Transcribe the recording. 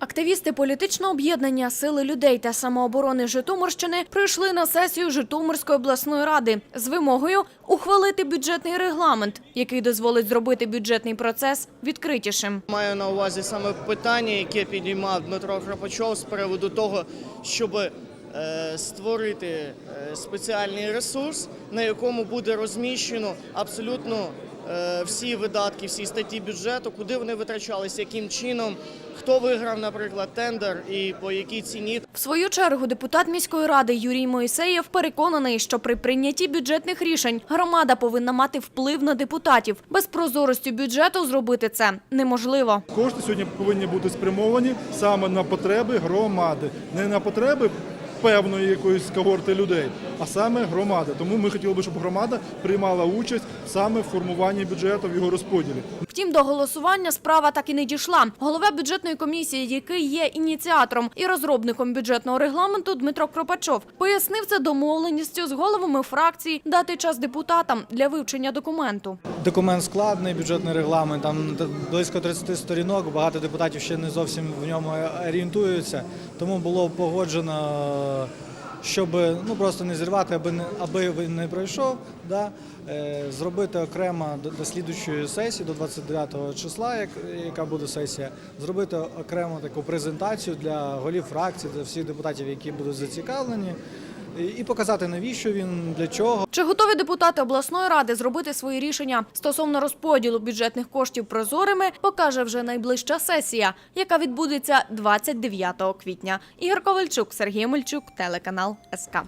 Активісти політичного об'єднання Сили людей та самооборони Житомирщини прийшли на сесію Житомирської обласної ради з вимогою ухвалити бюджетний регламент, який дозволить зробити бюджетний процес відкритішим. Маю на увазі саме питання, яке підіймав Дмитро Храпачов з приводу того, щоб створити е, спеціальний ресурс, на якому буде розміщено абсолютно е, всі видатки, всі статті бюджету, куди вони витрачалися, яким чином, хто виграв, наприклад, тендер і по якій ціні. В свою чергу депутат міської ради Юрій Моїсеєв переконаний, що при прийнятті бюджетних рішень громада повинна мати вплив на депутатів. Без прозорості бюджету зробити це неможливо. Кошти сьогодні повинні бути спрямовані саме на потреби громади, не на потреби певної якоїсь когорти людей, а саме громада. Тому ми хотіли би, щоб громада приймала участь саме в формуванні бюджету в його розподілі. Втім, до голосування справа так і не дійшла. Голова бюджетної комісії, який є ініціатором і розробником бюджетного регламенту, Дмитро Кропачов, пояснив це домовленістю з головами фракцій дати час депутатам для вивчення документу. Документ складний, бюджетний регламент, там близько 30 сторінок, багато депутатів ще не зовсім в ньому орієнтуються. Тому було погоджено, щоб ну, просто не зірвати, аби, не, аби він не пройшов, да, е, зробити окремо до, до слідучої сесії, до 29 числа, як, яка буде сесія, зробити окремо таку презентацію для голів фракцій, для всіх депутатів, які будуть зацікавлені, і показати, навіщо він, для чого. Чи готові депутати обласної ради зробити свої рішення стосовно розподілу бюджетних коштів прозорими, покаже вже найближча сесія, яка відбудеться 29 квітня. Ігор Ковальчук, Сергій Мельчук, телеканал СК.